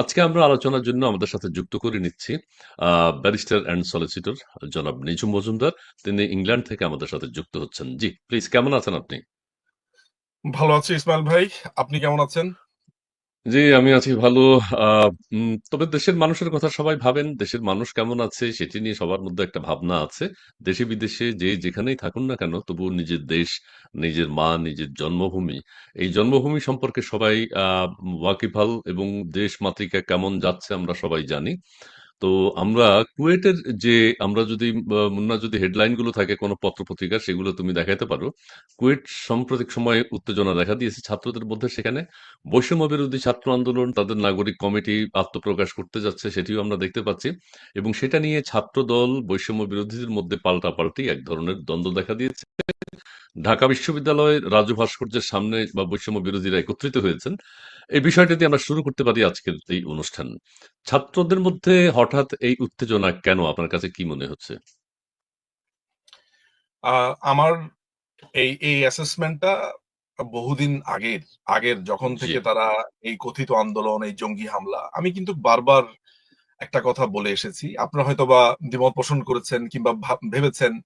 আজকে আমরা আলোচনার জন্য আমাদের সাথে যুক্ত করে নিচ্ছি ব্যারিস্টার অ্যান্ড সলিসিটর জনাব নিঝুম মজুমদার। তিনি ইংল্যান্ড থেকে আমাদের সাথে যুক্ত হচ্ছেন। জি, প্লিজ কেমন আছেন আপনি? ভালো আছি ইসমাইল ভাই। আপনি কেমন আছেন? জি, আমি আছি ভালো। আ উম তবে দেশের মানুষের কথা সবাই ভাবেন। দেশের মানুষ কেমন আছে সেটি নিয়ে সবার মধ্যে একটা ভাবনা আছে। দেশে-বিদেশে যে যেখানেই থাকুন না কেন তবুও নিজের দেশ, নিজের মা, নিজের জন্মভূমি, এই জন্মভূমি সম্পর্কে সবাই আ ওয়াকিবহাল এবং দেশ মাতৃকা কেমন যাচ্ছে আমরা সবাই জানি। তো আমরা কুয়েটের যে, আমরা যদি মুন্না যদি হেডলাইনগুলো থাকে কোনো পত্র-পত্রিকার, সেগুলো তুমি দেখাইতে পারো। কুয়েট সাম্প্রতিক সময়ে উত্তেজনা দেখা দিয়েছে ছাত্রদের মধ্যে সেখানে। বৈষম্য বিরোধী ছাত্র আন্দোলন, তাদের নাগরিক কমিটি আত্মপ্রকাশ করতে যাচ্ছে, সেটিও আমরা দেখতে পাচ্ছি। এবং সেটা নিয়ে ছাত্রদল বৈষম্য বিরোধীদের মধ্যে পাল্টাপাল্টি এক ধরনের দ্বন্দ্ব দেখা দিয়েছে। ঢাকা বিশ্ববিদ্যালয়ের রাজু ভাস্কর্যের সামনে বা বৈষম্য বিরোধীরা একত্রিত হয়েছেন। এই বিষয়টা দিয়ে আমরা শুরু করতে পারি আজকের এই অনুষ্ঠান। ছাত্রদের মধ্যে এই উত্তেজনা কেন? আপনার কাছে কি মনে হচ্ছে? আমার এই, এই অ্যাসেসমেন্টটা বহুদিন আগের। আগের যখন থেকে তারা এই কথিত আন্দোলন, এই জঙ্গি হামলা, আমি কিন্তু বারবার একটা কথা বলে এসেছি। আপনারা হয়তোবা দ্বিমত পোষণ করেছেন কিংবা ভাব ভেবেছেন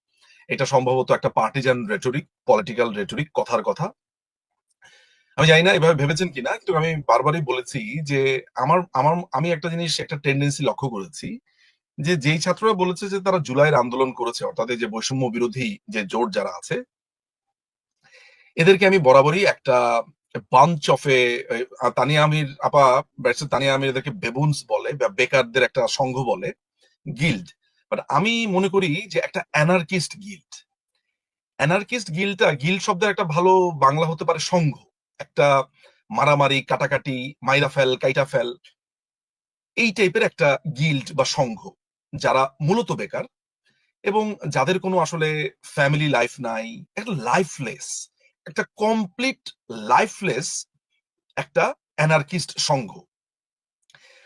এটা সম্ভবত একটা পার্টিজান রেটরিক, পলিটিক্যাল রেটরিক, কথার কথা। আমি জানি না এভাবে ভেবেছেন কিনা। কিন্তু আমি বারবারই বলেছি যে আমার আমার আমি একটা জিনিস একটা টেন্ডেন্সি লক্ষ্য করেছি। যে যেই ছাত্ররা বলেছে যে তারা জুলাইয়ের আন্দোলন করেছে অর্থাৎ যে বৈষম্য বিরোধী যে জোট যারা আছে এদেরকে আমি বরাবরই একটা বাঞ্চ অফ তানিয়া আমির আপা ব্যারিস্টার তানিয়া আমির এদেরকে বেবুনস বলে বা বেকারদের একটা সংঘ বলে, গিল্ড। বাট আমি মনে করি যে একটা অ্যানার্কিস্ট গিল্ড। অ্যানার্কিস্ট গিল্ডটা গিল্ড শব্দের একটা ভালো বাংলা হতে পারে সংঘ। একটা মারামারি, কাটাকাটি, মাইরা ফেল, কাইটা ফেল এই টাইপের একটা গিল্ড বা সংঘ। যারা মূলত বেকার এবং যাদের কোনো আসলে ফ্যামিলি লাইফ নাই, একটা লাইফলেস, একটা কমপ্লিট লাইফলেস একটা অ্যানার্কিস্ট সংঘ।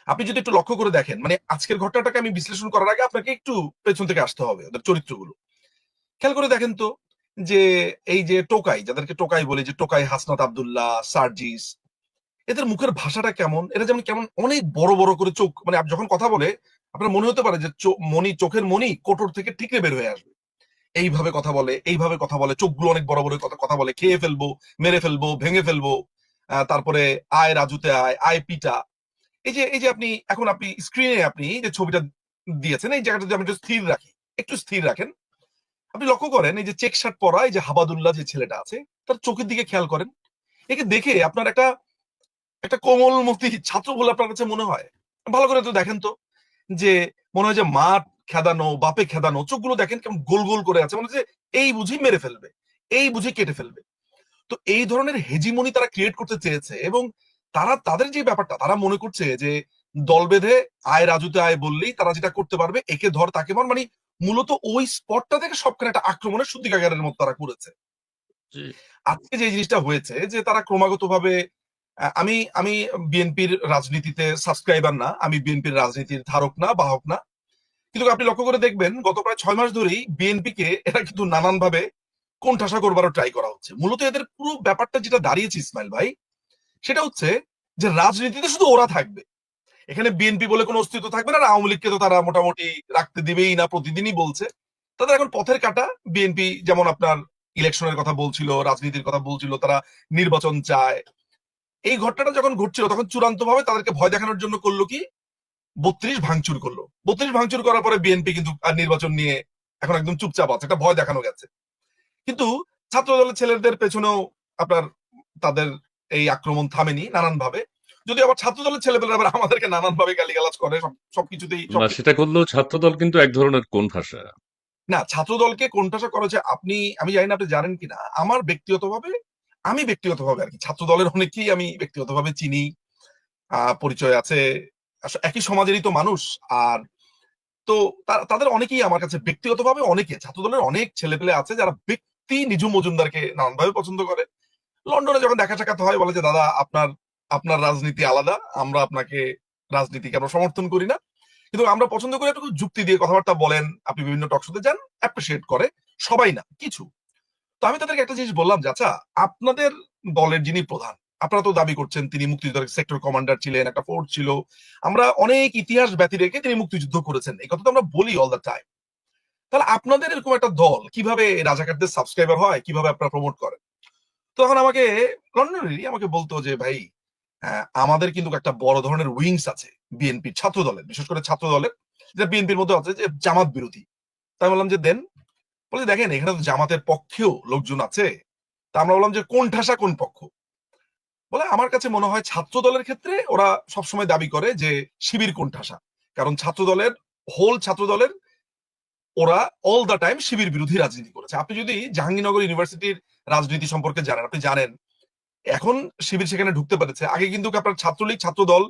আপনি যদি একটু লক্ষ্য করে দেখেন, মানে আজকের ঘটনাটাকে আমি বিশ্লেষণ করার আগে আপনাকে একটু পেছন থেকে আসতে হবে ওদের চরিত্রগুলো। খেয়াল করে দেখেন তো যে এই যে টোকাই, যাদেরকে টোকাই বলে যে টোকাই হাসনাত আব্দুল্লাহ, সার্জিস এদের মুখের ভাষাটা কেমন? এরা যেমন কেমন অনেক বড়, বড় করে চোখ মানে যখন কথা বলে আপনার মনে হতে পারে যে মণি চোখের মণি কোটর থেকে ঠিকরে বের হয়ে আসবে। এইভাবে কথা বলে, এইভাবে কথা বলে, চোখগুলো অনেক বড়, বড় কথা কথা বলে, খেয়ে ফেলব, মেরে ফেলব, ভেঙে ফেলব। তারপরে আয় রাজুতে আয়, আয় পিটা। এই যে এই যে আপনি এখন আপনি স্ক্রিনে আপনি যে ছবিটা দিয়েছেন এই জায়গাটা যদি আমি একটু স্থির রাখি, একটু স্থির রাখেন। আপনি লক্ষ্য করেন এই যে চেক শার্ট পরা এই যে হাবাদুল্লাহ যে ছেলেটা আছে, তার চোখের দিকে খেয়াল করেন। একে দেখে আপনার একটা একটা কোমল কোমলমতি ছাত্র বলে আপনার কাছে মনে হয়? ভালো করে তো দেখেন তো। যে মনে হয় যে মা খেদানো, বাপে খেদানো, চোখগুলো দেখেন কেমন গোল, গোল করে আছে। মনে হচ্ছে এই বুঝি মেরে ফেলবে। এই বুঝি কেটে ফেলবে। তো এই ধরনের হেজিমনি তারা ক্রিয়েট করতে চেয়েছে এবং তারা তাদের যে ব্যাপারটা তারা মনে করছে যে দল বেঁধে আয় রাজুতে আয় বললেই তারা যেটা করতে পারবে একে ধর তাকে মার মানে মূলত ওই স্পটটা থেকে সবখানে একটা আক্রমণের সূতিকাগারের মতো তারা করেছে। আজকে যে জিনিসটা হয়েছে যে তারা ক্রমাগতভাবে আ আমি আমি বিএনপির রাজনীতিতে সাবস্ক্রাইবার না। আমি বিএনপির রাজনীতির ধারক না, বাহক না। কিন্তু আপনি লক্ষ্য করে দেখবেন গত প্রায় ছয় মাস ধরেই বিএনপিকে এরা কিন্তু নানানভাবে কোণঠাসা করবারও ট্রাই করা হচ্ছে। মূলত এদের পুরো ব্যাপারটা যেটা দাঁড়িয়েছে ইসমাইল ভাই, সেটা হচ্ছে যে রাজনীতিতে শুধু ওরা থাকবে। এখানে বিএনপি বলে কোনো অস্তিত্ব থাকবে না। আওয়ামী লীগকে তো তারা মোটামুটি রাখতে দিবেই না প্রতিদিনই বলছে। তাদের এখন পথের কাঁটা বিএনপি যেমন আপনার ইলেকশনের কথা বলছিল, রাজনীতির কথা বলছিল, তারা নির্বাচন চায়। এই ঘটনাটা যখন ঘটছিল তখন চূড়ান্তভাবে তাদেরকে ভয় দেখানোর জন্য করল কি? ৩২ ভাঙচুর করল। ৩২ ভাঙচুর করার পরে বিএনপি কিন্তু আর নির্বাচন নিয়ে এখন একদম চুপচাপ আছে। একটা ভয় দেখানো গেছে। কিন্তু ছাত্রদলের ছেলেদের পেছনেও আপনার তাদের এই আক্রমণ থামেনি নানানভাবে। যদিও আবার ছাত্রদলের ছেলেপেলেরা আবার আমাদেরকে নানানভাবে গালিগালাজ করে সব সবকিছুতেই না সেটা করলেও ছাত্রদল কিন্তু এক ধরনের কোণঠাসা। না ছাত্রদলকে কোণঠাসা করা হচ্ছে আপনি আমি জানি না আপনি জানেন কিনা। আমার ব্যক্তিগতভাবে আমি ব্যক্তিগতভাবে আরকি ছাত্রদলের অনেককেই আমি ব্যক্তিগতভাবে চিনি। পরিচয় আছে। একই সমাজেরই তো মানুষ। আর তো তাদের অনেকেই আমার কাছে ব্যক্তিগতভাবে অনেকে ছাত্র দলের অনেক ছেলেপেলে আছে যারা ব্যক্তি নিঝুম মজুমদারকে নানানভাবে পছন্দ করে। লন্ডনে যখন দেখা সাক্ষাৎ হয় বলে যে, "দাদা আপনার আপনার রাজনীতি আলাদা। আমরা আপনাকে রাজনীতিকে আমরা সমর্থন করি না। কিন্তু আমরা পছন্দ করি একটু যুক্তি দিয়ে কথাবার্তা বলেন। আপনি বিভিন্ন টক শোতে যান।" অ্যাপ্রিসিয়েট করে। সবাই না, কিছু। তো আমি তাদেরকে একটা জিনিস বললাম যে, "আচ্ছা আপনাদের দলের যিনি প্রধান, আপনারা তো দাবি করছেন তিনি মুক্তিযুদ্ধের সেক্টর কমান্ডার ছিলেন একটা ফোর্স ছিল আমরা অনেক ইতিহাস ব্যতি রেখে তিনি মুক্তিযুদ্ধ করেছেন এই কথা তো আমরা বলি অল দ্য টাইম তাহলে আপনাদের এরকম একটা দল কীভাবে রাজাকারদের সাবস্ক্রাইবার হয় কীভাবে আপনারা প্রমোট করেন তখন আমাকে লন্ডনেরই আমাকে বলতো যে ভাই আমাদের কিন্তু একটা বড় ধরনের উইংস আছে বিএনপি ছাত্র দলের বিশেষ করে ছাত্র দলের যেটা বিএনপির মধ্যে আছে যে জামাত বিরোধী। তাই বললাম যে দেন, বলে দেখেন, এখানে তো জামাতের পক্ষেও লোকজন আছে, তা আমরা বললাম যে কোন ঠাসা কোন পক্ষ? বলে আমার কাছে মনে হয় ছাত্র দলের ক্ষেত্রে ওরা সবসময় দাবি করে যে শিবির কোন ঠাসা কারণ ছাত্র দলের হোল ছাত্র দলের ওরা অল দ্য টাইম শিবির বিরোধী রাজনীতি করেছে। আপনি যদি জাহাঙ্গীরনগর ইউনিভার্সিটির রাজনীতি সম্পর্কে জানেন, আপনি জানেন এখন শিবির সেখানে ঢুকতে পেরেছে। আগে কিন্তু আপনার ছাত্রলীগ ছাত্র দল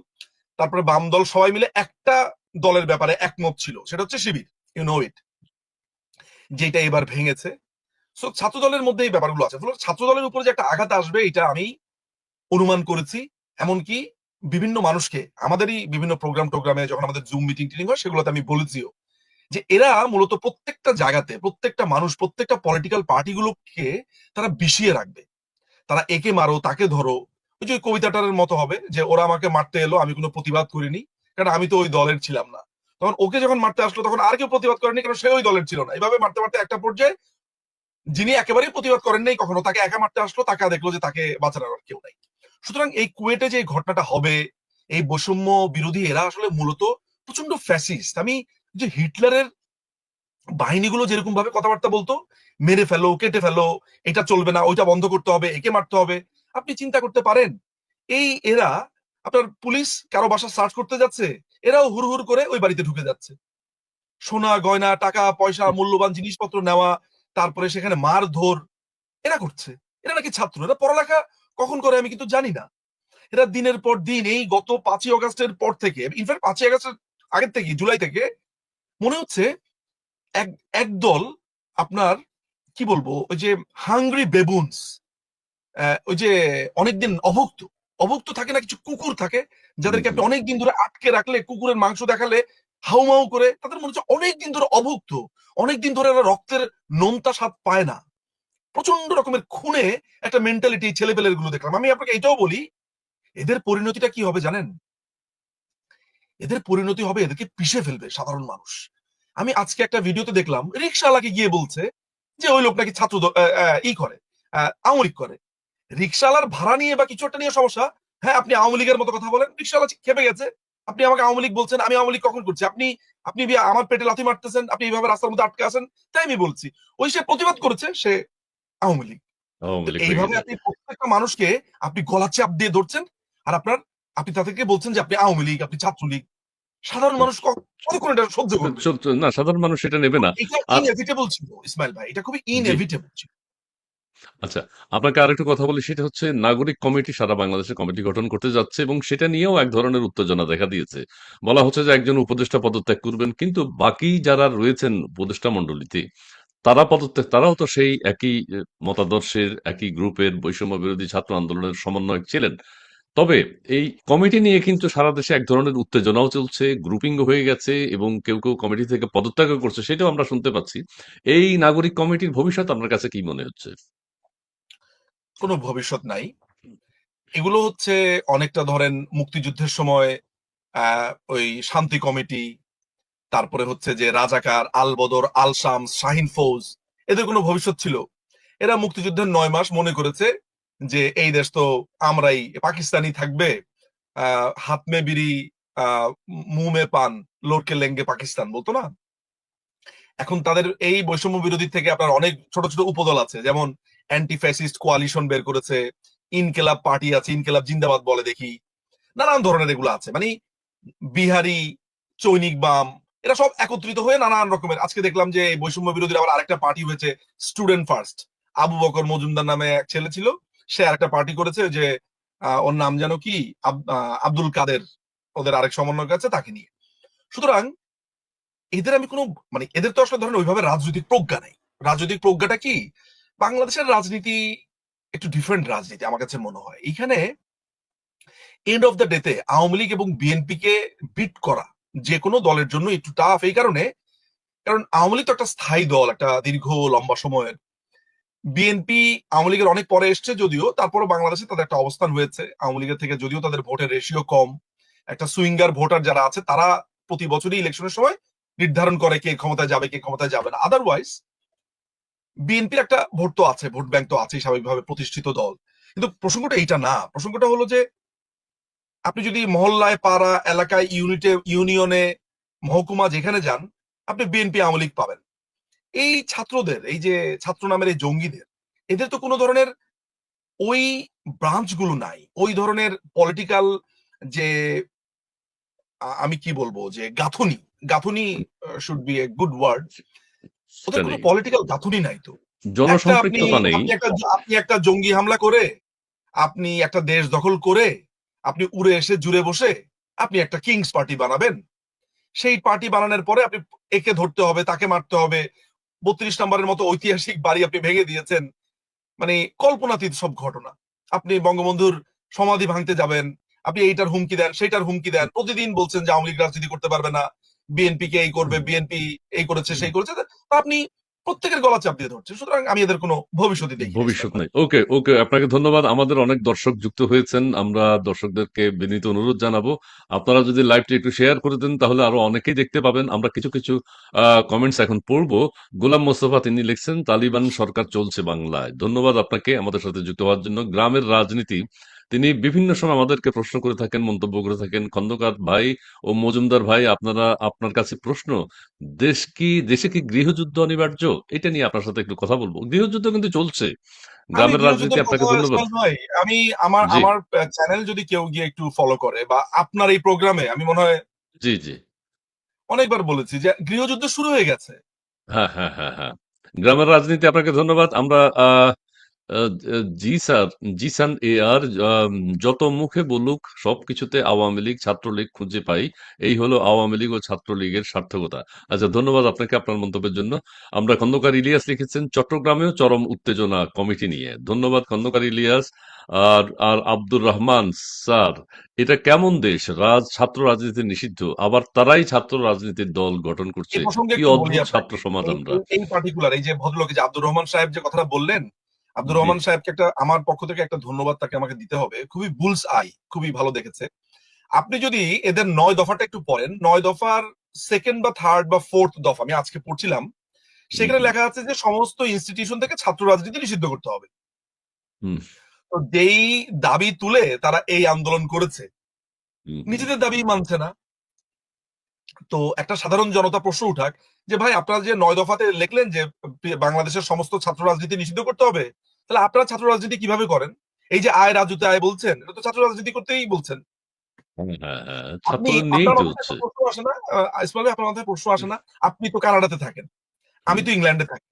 তারপরে বাম দল সবাই মিলে একটা দলের ব্যাপারে একমত ছিল, সেটা হচ্ছে শিবির ইউ নো ইট যেটা এবার ভেঙেছে। সো ছাত্র দলের মধ্যে এই ব্যাপারগুলো আছে। ফলে ছাত্র দলের উপরে যে একটা আঘাত আসবে, এটা আমি অনুমান করেছি। এমনকি বিভিন্ন মানুষকে, আমাদেরই বিভিন্ন প্রোগ্রাম টোগ্রামে যখন আমাদের জুম মিটিং টিটিং হয়, সেগুলোতে আমি বলেছিও যে এরা মূলত প্রত্যেকটা জায়গাতে, প্রত্যেকটা মানুষ, প্রত্যেকটা পলিটিক্যাল পার্টিগুলোকে তারা বিষিয়ে রাখবে। তারা একে মারো, তাকে ধরো। ওই যে কবিতাটার মতো হবে যে ওরা আমাকে মারতে এলো, আমি কোনো প্রতিবাদ করিনি। কারণ আমি তো ওই দলের ছিলাম না। তখন ওকে যখন মারতে আসলো, তখন আর কেউ প্রতিবাদ করেনি, কারণ সে ওই দলের ছিল না। এইভাবে মারতে মারতে একটা পর্যায়ে যিনি একেবারেই প্রতিবাদ করেন নাই কখনো, তাকে একা মারতে আসলো, তাকে দেখল যে তাকে বাঁচানোর কেউ নাই। সুতরাং এই কুয়েটে যে ঘটনাটা হবে, এই বৈষম্য বিরোধী এরা আসলে মূলত প্রচণ্ড ফ্যাসিস্ট আমি যে হিটলারের বাহিনীগুলো যেরকম ভাবে কথাবার্তা বলতো, মেরে ফেলো, কেটে ফেলো, এটা চলবে না, ওইটা বন্ধ করতে হবে, একে মারতে হবে, আপনি চিন্তা করতে পারেন। এই এরা আপনার পুলিশ কারও বাসা সার্চ করতে যাচ্ছে, এরাও হুড় হুড় করে ওই বাড়িতে ঢুকে যাচ্ছে। সোনা, গয়না, টাকা, পয়সা, মূল্যবান জিনিসপত্র নেওয়া, তারপরে সেখানে মারধর, এরা করছে। এরা নাকি ছাত্র, এরা পড়ালেখা কখন করে আমি কিন্তু জানি না। এরা দিনের পর দিন এই গত পাঁচই অগস্টের পর থেকে ইনফ্যাক্ট পাঁচই আগস্টের আগের থেকে, জুলাই থেকে, মনে হচ্ছে এক একদল আপনার, কি বলব, ওই যে হাংরি বেবুনস ওই যে অনেকদিন অভুক্ত অভুক্ত থাকে না, কিছু কুকুর থাকে, যাদেরকে আপনি অনেকদিন ধরে আটকে রাখলে, কুকুরের মাংস দেখালে হাউমাউ করে, তাদের মনে হচ্ছে অনেকদিন ধরে অভুক্ত, অনেকদিন ধরে এরা রক্তের নোনতা স্বাদ পায় না। প্রচণ্ড রকমের খুনে একটা মেন্টালিটি ছেলেপেলেরগুলো দেখলাম। আমি আপনাকে এটাও বলি, এদের পরিণতিটা কি হবে জানেন? এদের পরিণতি হবে এদেরকে পিষে ফেলবে সাধারণ মানুষ। আমি আজকে একটা ভিডিওতে দেখলাম রিক্সাওয়ালাকে গিয়ে বলছে যে ওই লোক নাকি ছাত্র ই করে আওয়ামী লীগ করে। রিক্সাওয়ালার ভাড়া নিয়ে বা কিছু একটা নিয়ে সমস্যা? হ্যাঁ আপনি আওয়ামী লীগের মতো কথা বলেন। রিক্সাওয়ালা খেপে গেছে। আপনি আমাকে আওয়ামী লীগ বলছেন আমি আওয়ামী লীগ কখন করছি? আপনি আপনি আমার পেটে লাথি মারতেছেন আপনি এইভাবে রাস্তার মধ্যে আটকে আছেন তাই আমি বলছি। ওই সে প্রতিবাদ করেছে সে আওয়ামী লীগ। এইভাবে আপনি প্রত্যেকটা মানুষকে আপনি গলা চাপ দিয়ে ধরছেন আর আপনার আপনি তাদেরকে বলছেন যে আপনি আওয়ামী লীগ আপনি ছাত্রলীগ সাধারণ মানুষ কতক্ষণ এটা সহ্য করবে? না সাধারণ মানুষ এটা নেবে না। এটা ইনএভিটেবল ছিল ইসমাইল ভাই। এটা খুবই ইনএভিটেবল ছিল। আচ্ছা আপনাকে আরেকটু কথা বলি সেটা হচ্ছে নাগরিক কমিটি সারা বাংলাদেশে কমিটি গঠন করতে যাচ্ছে এবং সেটা নিয়েও এক ধরনের উত্তেজনা দেখা দিয়েছে। বলা হচ্ছে যে একজন উপদেষ্টা পদত্যাগ করবেন কিন্তু বাকি যারা রয়েছেন উপদেষ্টা মণ্ডলীতে তারা পদত্যাগ তারাও তো সেই একই মতাদর্শের একই গ্রুপের বৈষম্য বিরোধী ছাত্র আন্দোলনের সমন্বয়ক ছিলেন। তবে এই কমিটি নিয়ে কিন্তু সারা দেশে এক ধরনের উত্তেজনাও চলছে গ্রুপিং হয়ে গেছে এবং কেউ কেউ কমিটি থেকে পদত্যাগ করছে সেটাও আমরা শুনতে পাচ্ছি। এই নাগরিক কমিটির ভবিষ্যৎ আপনার কাছে কি মনে হচ্ছে? কোনো ভবিষ্যৎ নাই। এগুলো হচ্ছে অনেকটা ধরেন মুক্তিযুদ্ধের সময় ওই শান্তি কমিটি, তারপরে হচ্ছে যে রাজাকার আল বদর, আল শামস, শাহিন ফৌজ, এদের কোনো ভবিষ্যৎ ছিল। এরা মুক্তিযুদ্ধের নয় মাস মনে করেছে যে, এই দেশ তো আমরাই পাকিস্তানি থাকবে হাত মে বিড়ি মুহ পান লোরকে লেঙ্গে পাকিস্তান, বলতো না? এখন তাদের এই বৈষম্য বিরোধী থেকে আপনার অনেক ছোট ছোট উপদল আছে। যেমন অ্যান্টি ফ্যাসিস্ট কোয়ালিশন বের করেছে, ইনকেলাব পার্টি আছে, ইনকেলাব জিন্দাবাদ বলে দেখি, নানান ধরনের এগুলো আছে। মানে বিহারি, চৈনিক বাম, এরা সব একত্রিত হয়ে নানান রকমের। আজকে দেখলাম যে বৈষম্য বিরোধীর আবার আরেকটা পার্টি হয়েছে, স্টুডেন্ট ফার্স্ট। আবু বকর মজুমদার নামে এক ছেলে ছিল সে আরেকটা পার্টি করেছে যে ওর নাম যেন কি? আব্দুল কাদের। ওদের আরেক সমন্বয় আছে তাকে নিয়ে। সুতরাং এদের আমি কোনো মানে এদের তো আসলে ধরেন ওইভাবে রাজনৈতিক প্রজ্ঞা নেই। রাজনৈতিক প্রজ্ঞাটা কি? বাংলাদেশের রাজনীতি একটু ডিফারেন্ট রাজনীতি আমার কাছে মনে হয়। এখানে এন্ড অফ দ্য ডেতে আওয়ামী লীগ এবং বিএনপি কে বিট করা যে কোনো দলের জন্য একটু টাফ এই কারণে, কারণ আওয়ামী লীগ তো একটা স্থায়ী দল, একটা দীর্ঘ লম্বা সময়ের বিএনপি আওয়ামী লীগের অনেক পরে এসছে যদিও তারপরে বাংলাদেশে তাদের একটা অবস্থান হয়েছে। আওয়ামী লীগের থেকে যদিও তাদের ভোটের রেশিও কম, একটা সুইঙ্গার ভোটার যারা আছে, তারা প্রতি বছরই ইলেকশনের সময় নির্ধারণ করে কে ক্ষমতায় যাবে, কে ক্ষমতায় যাবে না। আদারওয়াইজ বিএনপির একটা ভোট তো আছে, ভোট ব্যাংক তো আছেই স্বাভাবিকভাবে, প্রতিষ্ঠিত দল। কিন্তু প্রসঙ্গটা এইটা না, প্রসঙ্গটা হলো যে, আপনি যদি মহল্লায়, পাড়া, এলাকায়, ইউনিটে, ইউনিয়নে, মহকুমা যেখানে যান, আপনি বিএনপি আওয়ামী লীগ পাবেন। এই ছাত্রদের এই যে ছাত্র নামের এই জঙ্গিদের এদের তো কোনো ধরনের ওই ব্রাঞ্চগুলো নাই। ওই ধরনের পলিটিক্যাল যে আমি কি বলব যে গাঁথনি গাঁথনি should be a good word ওদের কোনো পলিটিক্যাল গাঁথনি নাই তো। জনসম্পৃক্ততা নেই। আপনি একটা জঙ্গি হামলা করে আপনি একটা দেশ দখল করে আপনি উড়ে এসে জুড়ে বসে আপনি একটা কিংস পার্টি বানাবেন। সেই পার্টি বানানোর পরে আপনি একে ধরতে হবে তাকে মারতে হবে বত্রিশ নম্বরের মতো ঐতিহাসিক বাড়ি আপনি ভেঙে দিয়েছেন। মানে কল্পনাতীত সব ঘটনা। আপনি বঙ্গবন্ধুর সমাধি ভাঙতে যাবেন আপনি এইটার হুমকি দেন সেইটার হুমকি দেন প্রতিদিন বলছেন যে আওয়ামী লীগ রাজনীতি করতে পারবে না বিএনপি কে এই করবে বিএনপি এই করেছে সেই করেছে। আপনি প্রত্যেকের গলা চাপ দিয়ে ধরছেন সুতরাং আমি এদের কোনো ভবিষ্যৎই দেখি ভবিষ্যৎ নাই। ওকে ওকে, আপনাকে ধন্যবাদ। আমাদের অনেক দর্শক যুক্ত হয়েছেন। আমরা দর্শকদেরকে বিনীত অনুরোধ জানাব। আপনারা যদি লাইভটি একটু শেয়ার করে দেন, তাহলে আরও অনেকেই দেখতে পাবেন। আমরা কিছু কিছু কমেন্টস এখন পড়ব। গোলাম মোস্তফা তিনি লিখছেন, তালিবান সরকার চলছে বাংলায়। ধন্যবাদ আপনাকে আমাদের সাথে যুক্ত হওয়ার জন্য। গ্রামের রাজনীতি তিনি বিভিন্ন সময় আমাদেরকে প্রশ্ন করে থাকেন মন্তব্য করে থাকেন খন্দকার ভাই ও মজুমদার ভাই আপনারা আপনার কাছে প্রশ্ন দেশ কি দেশে কি গৃহযুদ্ধ অনিবার্য? এটা নিয়ে আপনার সাথে একটু কথা বলব। গৃহযুদ্ধ কিন্তু চলছে। গ্রামের রাজনীতি আপনাকে ধন্যবাদ। আমি আমার আমার চ্যানেল যদি কেউ গিয়ে একটু ফলো করে বা আপনার এই প্রোগ্রামে আমি মনে হয় জি জি। অনেকবার বলেছি যে গৃহযুদ্ধ শুরু হয়ে গেছে। হ্যাঁ হ্যাঁ হ্যাঁ হ্যাঁ। গ্রামের রাজনীতি আপনাকে ধন্যবাদ। আমরা আহ, জি স্যার জি সান এ আর যত মুখে বলুক সবকিছুতে আওয়ামী লীগ ছাত্রলীগ খুঁজে পাই। এই হলো আওয়ামী লীগ ও ছাত্রলীগের সার্থকতা। আচ্ছা ধন্যবাদ আপনাকে আপনার মন্তব্যের জন্য। আমরা খন্দকার ইলিয়াস লিখেছেন চট্টগ্রামেও চরম উত্তেজনা কমিটি নিয়ে। ধন্যবাদ খন্দকার ইলিয়াস। আর আর আব্দুর রহমান স্যার এটা কেমন দেশ? রাজ ছাত্র রাজনীতি নিষিদ্ধ আবার তারাই ছাত্র রাজনীতির দল গঠন এই করছে প্রসঙ্গে কি একটু বলি অদ্ভুত আপনাকে। ছাত্র সমাজ এই আমরা। এই- এই পার্টিকুলার এই যে ভদ্রলোক এই যে আব্দুর রহমান সাহেব যে কথাটা বললেন আব্দুর রহমান সাহেবকে একটা আমার পক্ষ থেকে একটা ধন্যবাদ তাকে আমাকে দিতে হবে। খুবই বুলস আই খুবই ভালো দেখেছে। আপনি যদি এদের নয় দফাটা একটু পড়েন নয় দফার সেকেন্ড বা থার্ড বা ফোর্থ দফা আমি আজকে পড়ছিলাম সেখানে লেখা আছে যে সমস্ত ইনস্টিটিউশন থেকে ছাত্র রাজনীতি নিষিদ্ধ করতে হবে। হুম। তো যেই দাবি তুলে তারা এই আন্দোলন করেছে নিজেদের দাবি মানছে না। তো একটা সাধারণ জনতা প্রশ্ন উঠাক যে ভাই আপনারা যে নয় দফাতে লিখলেন যে বাংলাদেশের সমস্ত ছাত্র রাজনীতি নিষিদ্ধ করতে হবে তাহলে আপনারা ছাত্র রাজনীতি কীভাবে করেন? এই যে আয় রাজুতে আয় বলছেন এটা তো ছাত্র রাজনীতি করতেই বলছেন। হ্যাঁ হ্যাঁ হ্যাঁ আপনার মাথায় প্রশ্ন আসে না? আপনি তো কানাডাতে থাকেন আমি তো ইংল্যান্ডে থাকি।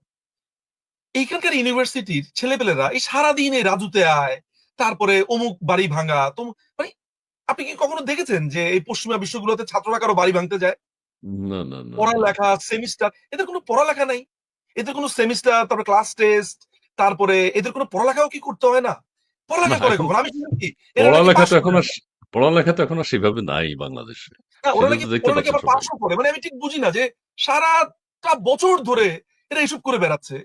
এইখানকার ইউনিভার্সিটির ছেলেপেলেরা এই সারাদিন এই রাজুতে আয় তারপরে অমুক বাড়ি ভাঙা তো মানে আপনি কি কখনো দেখেছেন যে এই পশ্চিমা বিশ্বগুলোতে ছাত্ররা কারও বাড়ি ভাঙতে যায়? না না না না। পড়ালেখা সেমিস্টার এদের কোনো পড়ালেখা নাই। এদের কোনো সেমিস্টার তারপরে ক্লাস টেস্ট তারপরে এদের কোনো পড়ালেখাও কি করতে হয় না? পড়ালেখা করে কখন? আমি কি পড়ালেখা তো এখন আর পড়ালেখা তো এখন আর সেভাবে নাই বাংলাদেশে। ওরা নাকি পাশও করে। মানে আমি ঠিক বুঝি না যে সারাটা বছর ধরে এরা এইসব করে বেড়াচ্ছে।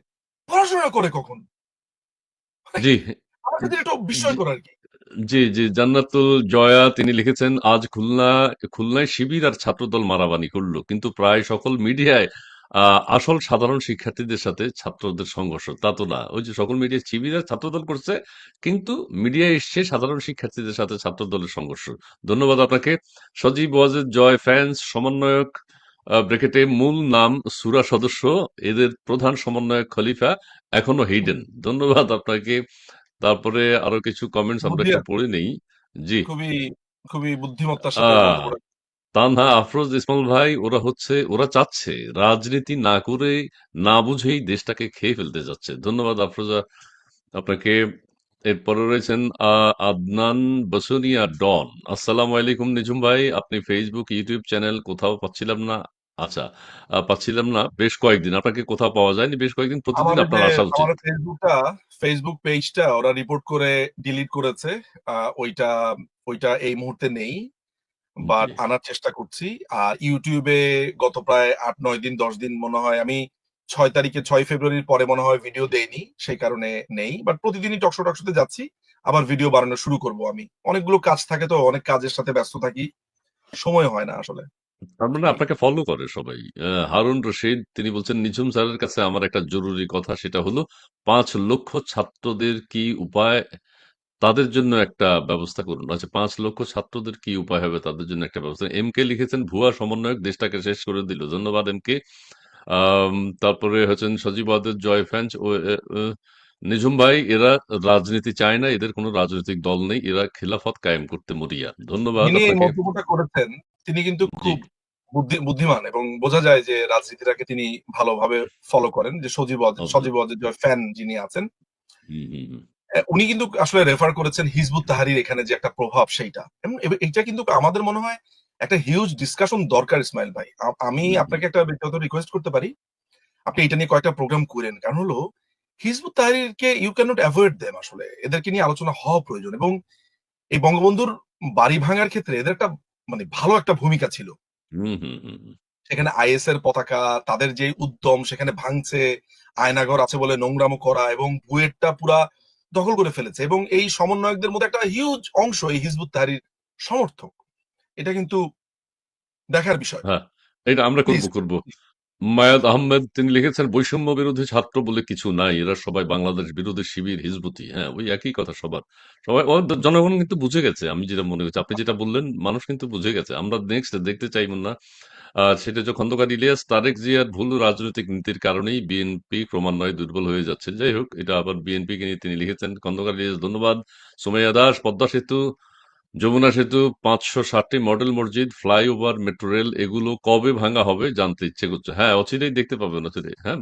পড়াশোনা করে কখন? জি। আমার কাছে একটু জি বিস্ময়কর আর কি। জি জি, জান্নাতুল জয়া তিনি লিখেছেন, আজ খুলনা, খুলনায় শিবির আর ছাত্রদল মারামারি করল। কিন্তু প্রায় সকল মিডিয়ায় আসল সাধারণ শিক্ষার্থীদের সাথে ছাত্রদের সংঘর্ষ। তা তো না। ওই যে সকল মিডিয়ায় শিবির আর ছাত্রদল করছে, কিন্তু মিডিয়ায় এসছে সাধারণ শিক্ষার্থীদের সাথে ছাত্রদলের সংঘর্ষ। ধন্যবাদ আপনাকে। সজীব ওয়াজেদ, জয় ফ্যান্স, সমন্বয়ক ব্রেকেটে মূল নাম সুরা সদস্য। এদের প্রধান সমন্বয়ক খলিফা এখনও হেইডেন ধন্যবাদ আপনাকে। তারপরে আরও কিছু কমেন্টস আমরা বুদ্ধি একটু পড়ে নেই। জি। খুবই খুবই বুদ্ধিমত্তার সাথে আহ তানহা আফরোজ ইসমাইল ভাই ওরা হচ্ছে ওরা চাচ্ছে রাজনীতি না করে না বুঝেই দেশটাকে খেয়ে ফেলতে যাচ্ছে। ধন্যবাদ আফরোজা আপনাকে। এরপরে রয়েছেন আহ, আদনান বসুনিয়া ডন। আসসালামু আলাইকুম নিঝুম ভাই আপনি ফেসবুক ইউটিউব চ্যানেল কোথাও পাচ্ছিলাম না। আচ্ছা আহ, পাচ্ছিলাম না। বেশ কয়েকদিন। আপনাকে কোথাও পাওয়া যায়নি? বেশ কয়েকদিন প্রতিদিন আমাদের আপনার আসা উচিত। আমাদের ফেসবুকটা ফেসবুক পেজটা ওরা রিপোর্ট করে ডিলিট করেছে। আহ, ওইটা ওইটা এই মুহূর্তে নেই বাট জি। আনার চেষ্টা করছি। আর ইউটিউবে গত প্রায় আট নয় দিন দশ দিন মনে হয় আমি ছয় তারিখে ছয় ফেব্রুয়ারির পরে মনে হয় ভিডিও দেয়নি সেই কারণে নেই। বাট প্রতিদিনই টকশো টকশোতে যাচ্ছি আবার ভিডিও বানানো শুরু করব আমি। অনেকগুলো কাজ থাকে তো অনেক কাজের সাথে ব্যস্ত থাকি। সময় হয় না আসলে। তার মানে আপনাকে ফলো করে সবাই। হারুন রশিদ তিনি বলছেন নিঝুম স্যারের কাছে আমার একটা জরুরি কথা সেটা হলো পাঁচ লক্ষ ছাত্রদের কি উপায় তাদের জন্য একটা ব্যবস্থা করুন? আচ্ছা পাঁচ লক্ষ ছাত্রদের কি উপায় হবে তাদের জন্য একটা ব্যবস্থা? এম কে লিখেছেন ভুয়া সমন্বয়ক দেশটাকে শেষ করে দিল। ধন্যবাদ এম কে। তারপরে হচ্ছেন সজীব জয় ফ্যান্স। ও এ, নিঝুম ভাই এরা রাজনীতি চায় না এদের কোনো রাজনৈতিক দল নেই এরা খেলাফত কায়েম করতে মরিয়া। ধন্যবাদ যিনি এই আপনাকে। মন্তব্যটা করেছেন। তিনি কিন্তু খুব বুদ্ধি বুদ্ধিমান এবং বোঝা যায় যে রাজনীতিটাকে তিনি ভালোভাবে ফলো করেন যে সজীব সজীব ফ্যান যিনি আছেন উনি কিন্তু আসলে রেফার করেছেন হিজবুত তাহারির এখানে যে একটা প্রভাব সেইটা। এটা কিন্তু আমাদের মনে হয় একটা হিউজ ডিসকাশন দরকার ইসমাইল ভাই। আমি। আপনাকে একটা ব্যক্তিগত রিকোয়েস্ট করতে পারি। আপনি এটা নিয়ে কয়েকটা প্রোগ্রাম করেন। কারণ হলো হিজবুত তাহারিরকে you can not avoid them আসলে। এদেরকে নিয়ে আলোচনা হওয়া প্রয়োজন এবং এই বঙ্গবন্ধুর বাড়ি ভাঙার ক্ষেত্রে এদের একটা মানে ভালো একটা ভূমিকা ছিল। সেখানে আইএস এর পতাকা তাদের যে উদ্যম সেখানে ভাঙছে আয়নাঘর আছে বলে নোংরামো করা এবং বুয়েটটা পুরা দখল করে ফেলেছে এবং এই সমন্বয়কদের মধ্যে একটা হিউজ অংশ এই হিজবুত তাহারির সমর্থক। এটা কিন্তু দেখার বিষয়। হ্যাঁ এটা আমরা করব করব। মায়াদ আহমেদ, তিনি লিখেছেন, বৈষম্য বিরোধী ছাত্র বলে কিছু নাই। এরা সবাই বাংলাদেশ বিরোধী শিবির, হিজবুতি। হ্যাঁ ওই একই কথা সবার। সবাই ও জনগণ কিন্তু বুঝে গেছে, আমি যেটা মনে করছি। আপনি যেটা বললেন, মানুষ কিন্তু বুঝে গেছে। আমরা নেক্সট দেখতে চাইব না। সেটা যে খন্দকার ইলিয়াস, তারেক জিয়ার ভুল রাজনৈতিক নীতির কারণেই বিএনপি ক্রমান্বয়ে দুর্বল হয়ে যাচ্ছে। যাই হোক, এটা আবার বিএনপি কে নিয়ে তিনি লিখেছেন। খন্দকার ইলিয়াস, ধন্যবাদ। সুমাইয়া দাস, পদ্মা সেতু। যমুনা সেতু পাঁচশো ষাটটি মডেল মসজিদ, ফ্লাইওভার, মেট্রো রেল, এগুলো কবে ভাঙা হবে জানতে ইচ্ছে করছে। হ্যাঁ অচিরেই দেখতে পাবেন অচিরেই। হ্যাঁ